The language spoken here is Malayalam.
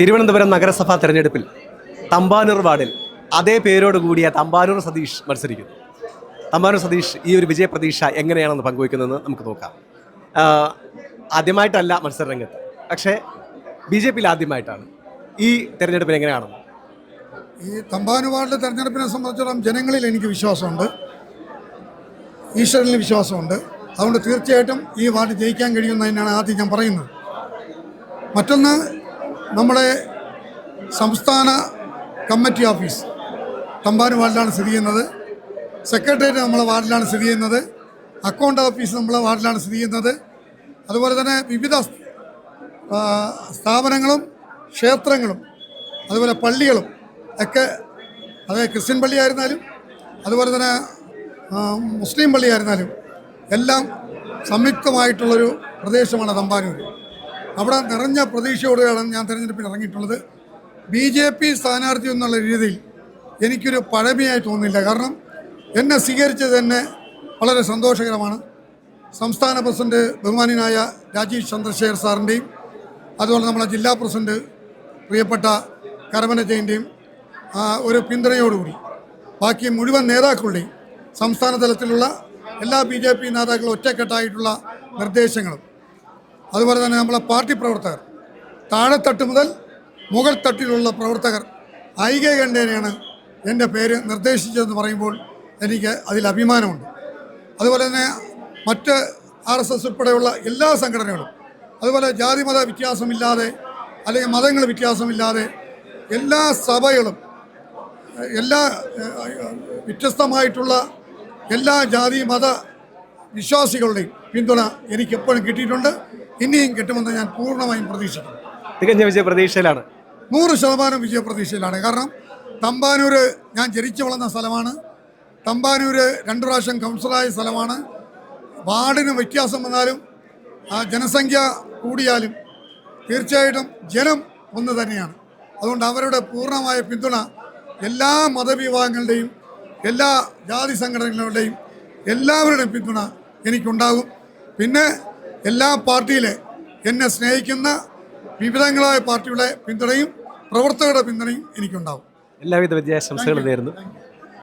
തിരുവനന്തപുരം നഗരസഭാ തെരഞ്ഞെടുപ്പിൽ തമ്പാനൂർ വാർഡിൽ അതേ പേരോട് കൂടിയ തമ്പാനൂർ സതീഷ് മത്സരിക്കുന്നു. തമ്പാനൂർ സതീഷ് ഈ ഒരു വിജയപ്രതീക്ഷ എങ്ങനെയാണെന്ന് പങ്കുവയ്ക്കുന്നതെന്ന് നമുക്ക് നോക്കാം. ആദ്യമായിട്ടല്ല മത്സരരംഗത്ത്. പക്ഷേ ബി ജെ പിയിൽ ആദ്യമായിട്ടാണ് ഈ തെരഞ്ഞെടുപ്പിൽ എങ്ങനെയാണെന്ന് ഈ തമ്പാനൂർ വാർഡിലെ തെരഞ്ഞെടുപ്പിനെ സംബന്ധിച്ചിടത്തോളം ജനങ്ങളിൽ എനിക്ക് വിശ്വാസമുണ്ട്. ഈശ്വരനിൽ വിശ്വാസമുണ്ട്. അതുകൊണ്ട് തീർച്ചയായിട്ടും ഈ വാർഡ് ജയിക്കാൻ കഴിയുമെന്ന് തന്നെയാണ് ആദ്യം ഞാൻ പറയുന്നത്. മറ്റൊന്ന് നമ്മുടെ സംസ്ഥാന കമ്മിറ്റി ഓഫീസ് തമ്പാൻ വാർഡിലാണ് സ്ഥിതി ചെയ്യുന്നത്. സെക്രട്ടേറിയറ്റ് നമ്മളെ വാർഡിലാണ് സ്ഥിതി ചെയ്യുന്നത്. അക്കൗണ്ട് ഓഫീസ് നമ്മളെ വാർഡിലാണ് സ്ഥിതി ചെയ്യുന്നത്. അതുപോലെ തന്നെ വിവിധ സ്ഥാപനങ്ങളും ക്ഷേത്രങ്ങളും അതുപോലെ പള്ളികളും ഒക്കെ അതായത് ക്രിസ്ത്യൻ പള്ളിയായിരുന്നാലും അതുപോലെ തന്നെ മുസ്ലിം പള്ളിയായിരുന്നാലും എല്ലാം സംയുക്തമായിട്ടുള്ളൊരു പ്രദേശമാണ് തമ്പാനൂർ അവിടെ നിറഞ്ഞ പ്രതീക്ഷയോടെയാണ് ഞാൻ തിരഞ്ഞെടുപ്പിൽ ഇറങ്ങിയിട്ടുള്ളത്. ബി ജെ പി സ്ഥാനാർത്ഥി എന്നുള്ള രീതിയിൽ എനിക്കൊരു പഴമയായി തോന്നുന്നില്ല. കാരണം എന്നെ സ്വീകരിച്ചത് തന്നെ വളരെ സന്തോഷകരമാണ്. സംസ്ഥാന പ്രസിഡന്റ് ബഹുമാനായ രാജീവ് ചന്ദ്രശേഖർ സാറിന്റെയും അതുപോലെ നമ്മളെ ജില്ലാ പ്രസിഡന്റ് പ്രിയപ്പെട്ട കരമന ജയന്റെയും ഒരു പിന്തുണയോടുകൂടി ബാക്കി മുഴുവൻ നേതാക്കളുടെയും സംസ്ഥാന തലത്തിലുള്ള എല്ലാ ബി ജെ പി നേതാക്കളും ഒറ്റക്കെട്ടായിട്ടുള്ള നിർദ്ദേശങ്ങളും അതുപോലെ തന്നെ നമ്മളെ പാർട്ടി പ്രവർത്തകർ. താഴെത്തട്ട് മുതൽ മുകൾ തട്ടിലുള്ള പ്രവർത്തകർ ഐകകണ്ഠേനയാണ് എന്റെ പേര് നിർദ്ദേശിച്ചതെന്ന് പറയുമ്പോൾ എനിക്ക് അതിൽ അഭിമാനമുണ്ട്. അതുപോലെ തന്നെ മറ്റ് ആർ എസ് എസ് ഉൾപ്പെടെയുള്ള എല്ലാ സംഘടനകളും അതുപോലെ ജാതിമത വ്യത്യാസമില്ലാതെ അല്ലെങ്കിൽ മതങ്ങൾ വ്യത്യാസമില്ലാതെ എല്ലാ സഭകളും എല്ലാ വ്യത്യസ്തമായിട്ടുള്ള എല്ലാ ജാതി മത വിശ്വാസികളുടെയും പിന്തുണ എനിക്കെപ്പോഴും കിട്ടിയിട്ടുണ്ട്. ഇനിയും കിട്ടുമെന്ന് ഞാൻ പൂർണമായും പ്രതീക്ഷിക്കുന്നു. തികഞ്ഞ വിജയപ്രതീക്ഷയിലാണ്. നൂറ് ശതമാനം വിജയപ്രതീക്ഷയിലാണ്. കാരണം തമ്പാനൂര് ഞാൻ ജനിച്ചു വളർന്ന സ്ഥലമാണ്. തമ്പാനൂര് രണ്ടു പ്രാവശ്യം കൗൺസിലറായ സ്ഥലമാണ്. വാർഡിന് വ്യത്യാസം വന്നാലും ആ ജനസംഖ്യ കൂടിയാലും തീർച്ചയായിട്ടും ജനം ഒന്ന് തന്നെയാണ്. അതുകൊണ്ട് അവരുടെ പൂർണമായ പിന്തുണ എല്ലാ മതവിഭാഗങ്ങളുടെയും എല്ലാ ജാതി സംഘടനകളുടെയും എല്ലാവരുടെയും പിന്തുണ എനിക്കുണ്ടാകും. പിന്നെ എല്ലാ പാർട്ടിയിലെ എന്നെ സ്നേഹിക്കുന്ന വിവിധങ്ങളായ പാർട്ടിയുടെ പിന്തുണയും പ്രവർത്തകരുടെ പിന്തുണയും എനിക്കുണ്ടാവും. എല്ലാവിധ വിദ്യാശംസകളും നേരുന്നു.